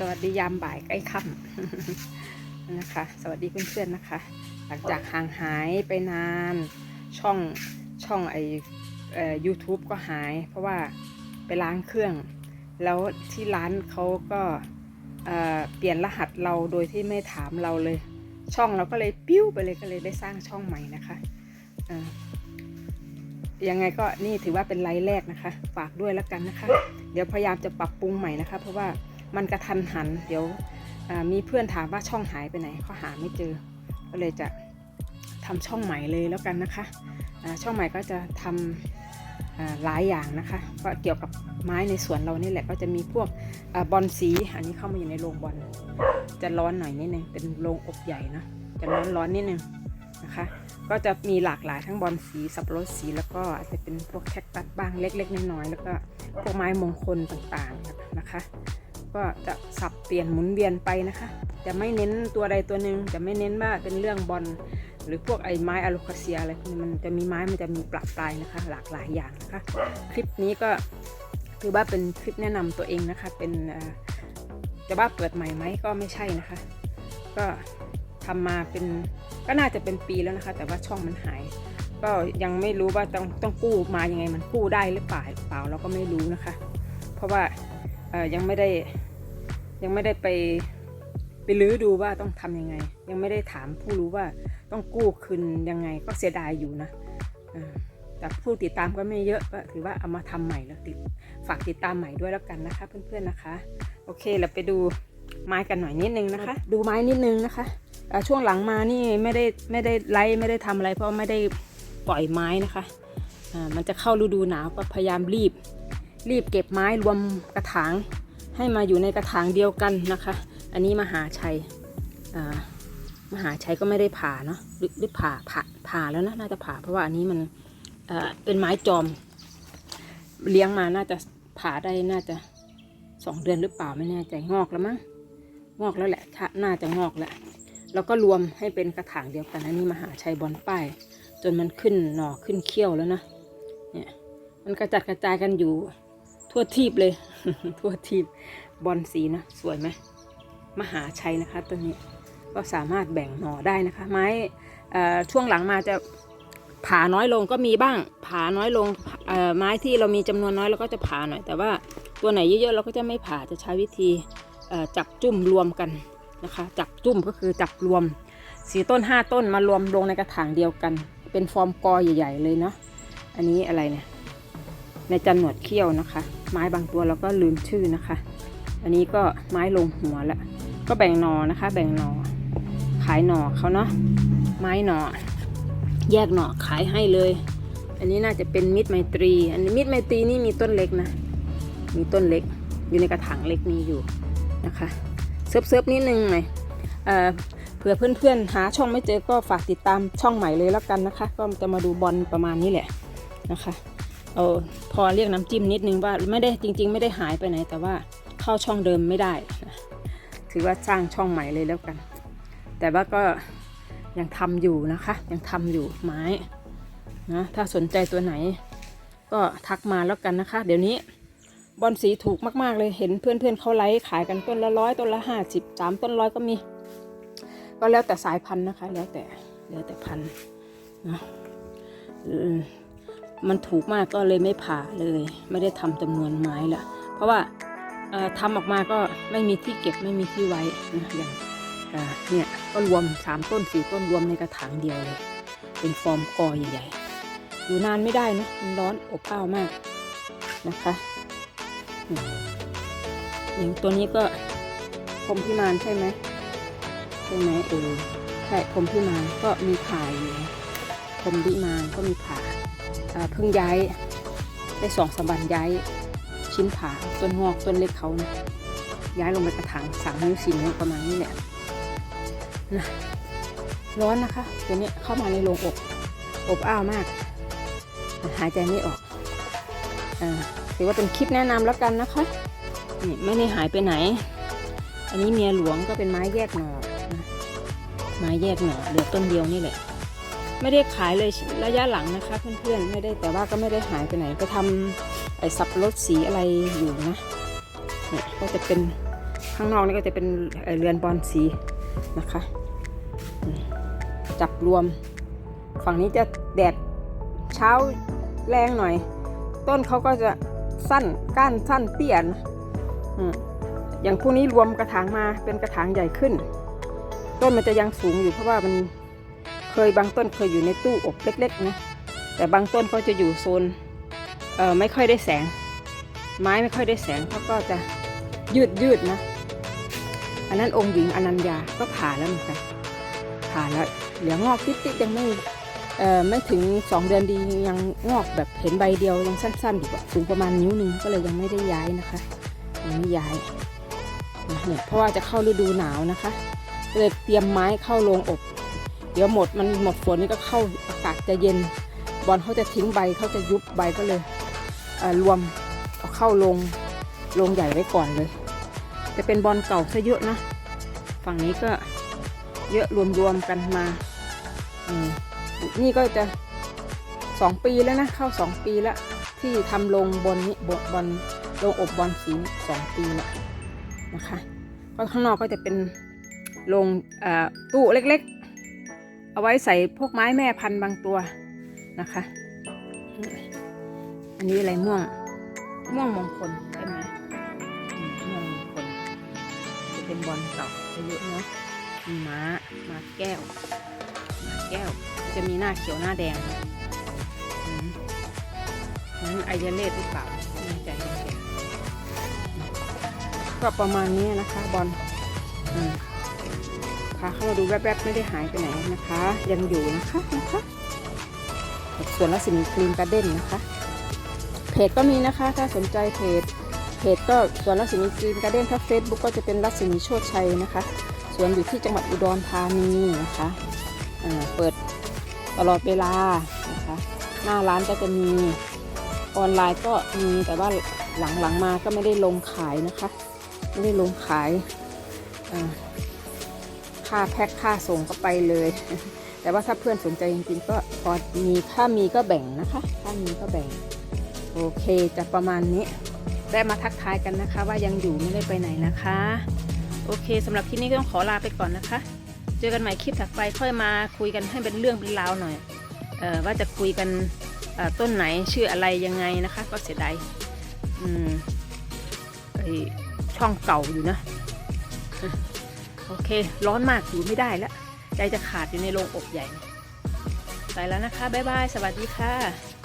สวัสดียามบ่ายใกล้ค่ำนะคะ สวัสดีเพื่อนๆนะคะ หลังจากห่างหายไปนานช่องช่องไอเอ่อ YouTube ก็หาย เพราะว่าไปล้างเครื่อง แล้วที่ร้านเขาก็เอ่อเปลี่ยนรหัสเราโดยที่ไม่ถามเราเลย ช่องเราก็เลยปิ้วไปเลยก็เลยได้สร้างช่องใหม่นะคะยังไงก็นี่ถือว่าเป็นไลฟ์แรกนะคะ ฝากด้วยแล้วกันนะคะ เดี๋ยวพยายามจะปรับปรุงใหม่นะคะ เพราะว่า มันกระทันหัน เดี๋ยวมีเพื่อนถามว่าช่องหายไปไหนเขาหาไม่เจอ ก็เลยจะทำช่องใหม่เลยแล้วกันนะคะ ช่องใหม่ก็จะทำอ่าหลายอย่างนะคะ ก็เกี่ยวกับไม้ในสวนเรานี่แหละ ก็จะมีพวกอบอลสี อันนี้เข้ามาอยู่ในโรงบอล จะร้อนหน่อยนิดนึง เป็นโรงอบใหญ่นะ จะร้อนร้อนนิดนึงนะคะ ก็จะมีหลากหลายทั้งบอลสี สับปะรดสี แล้วก็อาจจะเป็นพวกแคคตัสบ้างเล็ก ๆ น้อยๆ แล้วก็พวกไม้มงคลต่างๆนะคะ ก็จะสับเปลี่ยนหมุนเวียนไปนะคะ จะไม่เน้นตัวใดตัวหนึ่งจะไม่เน้นว่าเป็นเรื่องบอลหรือพวกไอ้ไม้อะโลคาเซียอะไรพวกนี้มันจะมีไม้มันจะมีปรับปลายนะคะ หลากหลายอย่างนะคะ คลิปนี้ก็ถือว่าเป็นคลิปแนะนำตัวเองนะคะ เป็นจะว่าเปิดใหม่ไหมก็ไม่ใช่นะคะ ก็ทำมาเป็นก็น่าจะเป็นปีแล้วนะคะ แต่ว่าช่องมันหาย ก็ยังไม่รู้ว่าต้องต้องกู้มายังไงมันกู้ได้หรือเปล่าเปล่าเราก็ไม่รู้นะคะ เพราะว่ายังไม่ได้ ยังไม่ได้ไปไปลื้อดูว่าต้องทำยังไง ยังไม่ได้ถามผู้รู้ว่าต้องกู้คืนยังไงก็เสียดายอยู่นะแต่ผู้ติดตามก็ไม่เยอะก็ถือว่าเอามาทำใหม่แล้วติดฝากติดตามใหม่ด้วยแล้วกันนะคะ เพื่อนๆนะคะ โอเคเราไปดูไม้กันหน่อยนิดนึงนะคะ ดูไม้นิดนึงนะคะช่วงหลังมานี่ไม่ได้ไม่ได้ไลฟ์ไม่ได้ทำอะไร เพราะไม่ได้ปล่อยไม้นะคะมันจะเข้าฤดูหนาวก็พยายามรีบ รีบเก็บไม้รวมกระถาง ให้มาอยู่ในกระถางเดียวกันนะคะ อันนี้มหาชัยมหาชัยก็ไม่ได้ผ่าเนาะหรือหรือผ่าผ่าผ่าแล้วนะน่าจะผ่าเพราะว่าอันนี้มันเป็นไม้จอม เลี้ยงมาน่าจะผ่าได้น่าจะสองเดือนหรือเปล่าไม่แน่ใจงอกแล้วมั้งงอกแล้วแหละค่ะน่าจะงอกแล้วแล้วก็รวมให้เป็นกระถางเดียวกันอันนี้มหาชัยบอลป้ายจนมันขึ้นหน่อขึ้นเขี้ยวแล้วนะเนี่ยมันกระจัดกระจายกันอยู่ ทั่วทีบเลย ทั่วทีบบอลสีนะ สวยไหมมหาชัยนะคะตัวนี้ก็สามารถแบ่งหน่อได้นะคะ ไม้ช่วงหลังมาจะผาน้อยลงก็มีบ้างผาน้อยลงไม้ที่เรามีจำนวนน้อยเราก็จะผาหน่อย แต่ว่าตัวไหนเยอะๆเราก็จะไม่ผาจะใช้วิธีจับจุ่มรวมกันนะคะ จับจุ่มก็คือจับรวมสีต้นห้าต้นมารวมลงในกระถางเดียวกัน เป็นฟอร์มกอใหญ่ ๆ เลยเนาะอันนี้อะไรเนี่ย ในจันหนวดเขี้ยวนะคะ ไม้บางตัวเราก็ลืมชื่อนะคะ อันนี้ก็ไม้ลงหัวล้วก็แบ่งหนอนะคะ แบ่งหนอขายหนอเขาเนาะไม้หนอแยกหนอขายให้เลย อันนี้น่าจะเป็นมิตรไมตรี อันนี้มิตรไมตรีนี่มีต้นเล็กนะ มีต้นเล็ก อยู่ในกระถางเล็กนี้อยู่นะคะเซิฟเซิฟนิดนึงหน่อยเอ่อเผื่อเพื่อนๆหาช่องไม่เจอก็ฝากติดตามช่องใหม่เลยแล้วกันนะคะ ก็จะมาดูบอลประมาณนี้แหละนะคะ เอาพอเรียกน้ำจิ้มนิดนึงว่าไม่ได้จริง ๆ ไม่ได้หายไปไหน แต่ว่าเข้าช่องเดิมไม่ได้ ถือว่าสร้างช่องใหม่เลยแล้วกัน แต่ว่าก็ยังทำอยู่นะคะ ยังทำอยู่ไม้นะถ้าสนใจตัวไหน ก็ทักมาแล้วกันนะคะ เดี๋ยวนี้บอลสีถูกมากๆเลยเห็นเพื่อนๆเขาไลฟ์ขายกันต้นละร้อยต้นละห้าสิบสามต้นร้อยก็มี ก็แล้วแต่สายพันธุ์นะคะ แล้วแต่แล้วแต่พันธุ์นะอื มันถูกมากก็เลยไม่ผ่าเลย ไม่ได้ทำจำนวนไม้ละเพราะว่าเอ่อทำออกมาก็ไม่มีที่เก็บไม่มีที่ไว้นะอย่างเนี่ยก็รวมสามต้นสี่ต้นรวมในกระถางเดียวเลย เป็นฟอร์มกอใหญ่ๆอยู่นานไม่ได้นะมันร้อนอบอ้าวมากนะคะอย่างตัวนี้ก็พรมพิมานใช่ไหมใช่ไหมเออใช่พรมพิมานก็มีผ่าอยู่ มพิมานก็มีผ่าเพิ่งย้ายได้สองสามวันย้ายชิ้นผาต้นงอกต้นเล็กเขานะย้ายลงไปกระถางสามนิ้วสี่นิ้วประมาณนี้แหละนะร้อนนะคะตัวนี้เข้ามาในโรงอบอบอ้าวมาก หายใจไม่ออกอ่าถือว่าเป็นคลิปแนะนำแล้วกันนะคะนี่ไม่ได้หายไปไหน อันนี้เมียหลวงก็เป็นไม้แยกหน่อนะไม้แยกหน่อเหลือต้นเดียวนี่แหละ ไม่ได้ขายเลยระยะหลังนะคะ เพื่อนๆไม่ได้แต่ว่าก็ไม่ได้หายไปไหนก็ทำไอ้สับรดสีอะไรอยู่นะเนี่ยก็จะเป็นข้างนอกนี่ก็จะเป็นเรือนบอลสีนะคะ จับรวม ฝั่งนี้จะแดดเช้าแรงหน่อย ต้นเขาก็จะสั้นก้านสั้นเตี้ยนะอย่างพวกนี้รวมกระถางมาเป็นกระถางใหญ่ขึ้น ต้นมันจะยังสูงอยู่เพราะว่ามัน เคยบางต้นเคยอยู่ในตู้อบเล็กๆนะแต่บางต้นก็จะอยู่โซนเอ่อไม่ค่อยได้แสง ไม้ไม่ค่อยได้แสงเขาก็จะยืดยืดนะ อันนั้นองค์หญิงอนัญญาก็ผ่าแล้วเหมือนกันผ่าแล้วเหลืองอกติดๆยังไม่เอ่อไม่ถึงสองเดือนดียังงอกแบบเห็นใบเดียวยังสั้นๆอยู่สูงประมาณนิ้วหนึ่งก็เลยยังไม่ได้ย้ายนะคะยังไม่ย้ายเนี่ยเพราะว่าจะเข้าฤดูหนาวนะคะเลยเตรียมไม้เข้าโรงอบ เดี๋ยวหมดมันหมดฝนนี่ก็เข้าอากาศจะเย็น บอลเขาจะทิ้งใบเขาจะยุบใบก็เลยเรวมเอาเข้าโรงโรงใหญ่ไว้ก่อนเลยจะเป็นบอลเก่าซะเยอะนะ ฝั่งนี้ก็เยอะรวมๆกันมาอืมนี่ก็จะสองปีแล้วนะเข้าสองปีแล้วที่ทำลงบนนี้บนบอลลงอบบอลสีสองปีแล้วนะคะก็ข้างนอกก็จะเป็นลงตู้เล็กๆ เอาไว้ใส่พวกไม้แม่พันธุ์บางตัวนะคะ อันนี้อะไรม่วง ม่วงมงคลใช่ไหมอืมม่วงมงคลจะเป็นบอลเก่าอายุเนาะมีม้าม้าแก้วม้าแก้ว จะมีหน้าเขียวหน้าแดงอืมนั้นไอเดียเลสหรือเปล่าไม่แน่ใจจริงๆก็ประมาณนี้นะคะบอลอืม พาเข้ามาดูแวบๆไม่ได้หายไปไหนนะคะ ยังอยู่นะคะนะคะส่วนรัศมีคลีนการ์เด้นนะคะ เพจก็มีนะคะถ้าสนใจเพจเพจก็สวนรัศมีกรีนการ์เด้นถ้าเฟซบุ๊กก็จะเป็นรัศมีโชติชัยนะคะสวนอยู่ที่จังหวัดอุดรธานีนะคะเปิดตลอดเวลานะคะหน้าร้านก็จะมีออนไลน์ก็มีแต่ว่าหลังๆมาก็ไม่ได้ลงขายนะคะ ไม่ได้ลงขาย ค่าแพ็คค่าส่งก็ไปเลย แต่ว่าถ้าเพื่อนสนใจจริงๆก็พอมีถ้ามีก็แบ่งนะคะถ้ามีก็แบ่ง โอเคจะประมาณนี้ได้มาทักทายกันนะคะ ว่ายังอยู่ไม่ได้ไปไหนนะคะ โอเคสำหรับที่นี้ก็ต้องขอลาไปก่อนนะคะ เจอกันใหม่คลิปถัดไปค่อยมาคุยกันให้เป็นเรื่องเป็นราวหน่อยออว่าจะคุยกันต้นไหนชื่ออะไรยังไงนะคะ ก็เสียดายอืมไอช่องเก่าอยู่นะ โอเค ร้อนมากอยู่ไม่ได้แล้ว ใจจะขาดอยู่ในโรงอบใหญ่ ไปแล้วนะคะ บ๊ายบาย สวัสดีค่ะ